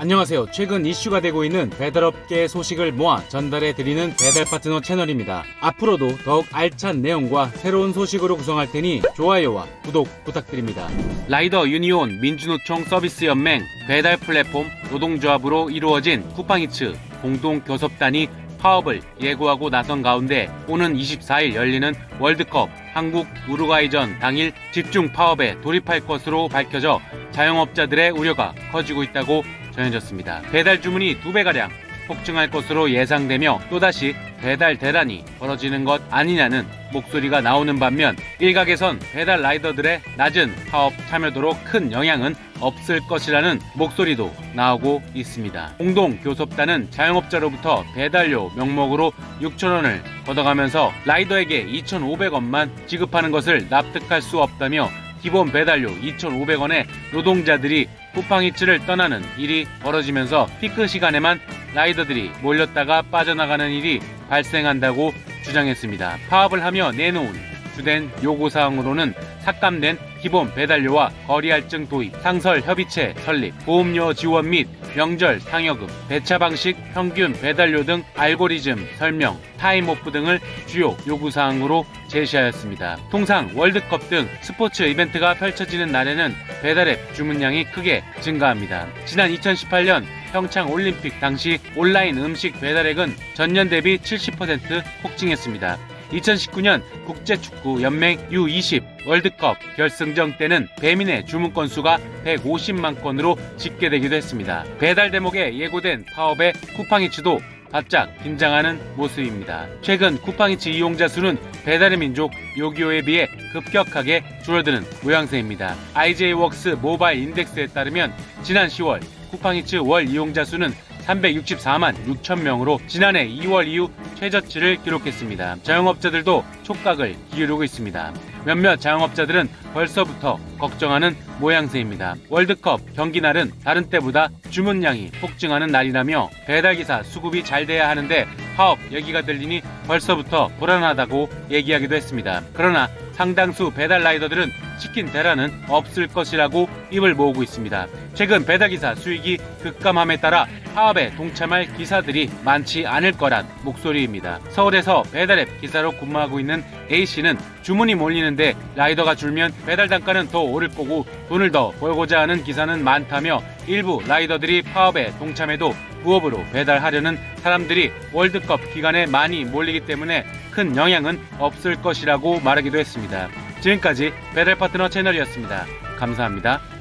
안녕하세요. 최근 이슈가 되고 있는 배달업계 소식을 모아 전달해 드리는 배달 파트너 채널입니다. 앞으로도 더욱 알찬 내용과 새로운 소식으로 구성할 테니 좋아요와 구독 부탁드립니다. 라이더 유니온 민주노총 서비스연맹 배달 플랫폼 노동조합으로 이루어진 쿠팡이츠 공동 교섭단이 파업을 예고하고 나선 가운데 오는 24일 열리는 월드컵 한국 우루과이전 당일 집중 파업에 돌입할 것으로 밝혀져 자영업자들의 우려가 커지고 있다고 전해졌습니다. 배달 주문이 두 배가량 폭증할 것으로 예상되며 또다시 배달 대란이 벌어지는 것 아니냐는 목소리가 나오는 반면 일각에선 배달 라이더들의 낮은 파업 참여도로 큰 영향은 없을 것이라는 목소리도 나오고 있습니다. 공동교섭단은 자영업자로부터 배달료 명목으로 6천원을 걷어가면서 라이더에게 2,500원만 지급하는 것을 납득할 수 없다며 기본 배달료 2,500원에 노동자들이 쿠팡이츠를 떠나는 일이 벌어지면서 피크 시간에만 라이더들이 몰렸다가 빠져나가는 일이 발생한다고 주장했습니다. 파업을 하며 내놓은 주된 요구사항으로는 삭감된 기본 배달료와 거리할증 도입, 상설 협의체 설립, 보험료 지원 및 명절 상여금, 배차 방식 평균 배달료 등 알고리즘 설명, 타임오프 등을 주요 요구사항으로 제시하였습니다. 통상 월드컵 등 스포츠 이벤트가 펼쳐지는 날에는 배달앱 주문량이 크게 증가합니다. 지난 2018년 평창 올림픽 당시 온라인 음식 배달액은 전년 대비 70% 폭증했습니다. 2019년 국제축구 연맹 U20 월드컵 결승전 때는 배민의 주문 건수가 150만 건으로 집계되기도 했습니다. 배달 대목에 예고된 파업에 쿠팡이츠도 바짝 긴장하는 모습입니다. 최근 쿠팡이츠 이용자 수는 배달의 민족 요기요에 비해 급격하게 줄어드는 모양새입니다. IJ웍스 모바일 인덱스에 따르면 지난 10월 쿠팡이츠 월 이용자 수는 364만 6천 명으로 지난해 2월 이후 최저치를 기록했습니다. 자영업자들도 촉각을 기울이고 있습니다. 몇몇 자영업자들은 벌써부터 걱정하는 모양새입니다. 월드컵 경기 날은 다른 때보다 주문량이 폭증하는 날이라며 배달기사 수급이 잘 돼야 하는데 파업 얘기가 들리니 벌써부터 불안하다고 얘기하기도 했습니다. 그러나 상당수 배달 라이더들은 치킨 대란은 없을 것이라고 입을 모으고 있습니다. 최근 배달기사 수익이 급감함에 따라 파업에 동참할 기사들이 많지 않을 거란 목소리입니다. 서울에서 배달앱 기사로 근무하고 있는 A씨는 주문이 몰리는데 라이더가 줄면 배달 단가는 더 오를 거고 돈을 더 벌고자 하는 기사는 많다며 일부 라이더들이 파업에 동참해도 부업으로 배달하려는 사람들이 월드컵 기간에 많이 몰리기 때문에 큰 영향은 없을 것이라고 말하기도 했습니다. 지금까지 배달 파트너 채널이었습니다. 감사합니다.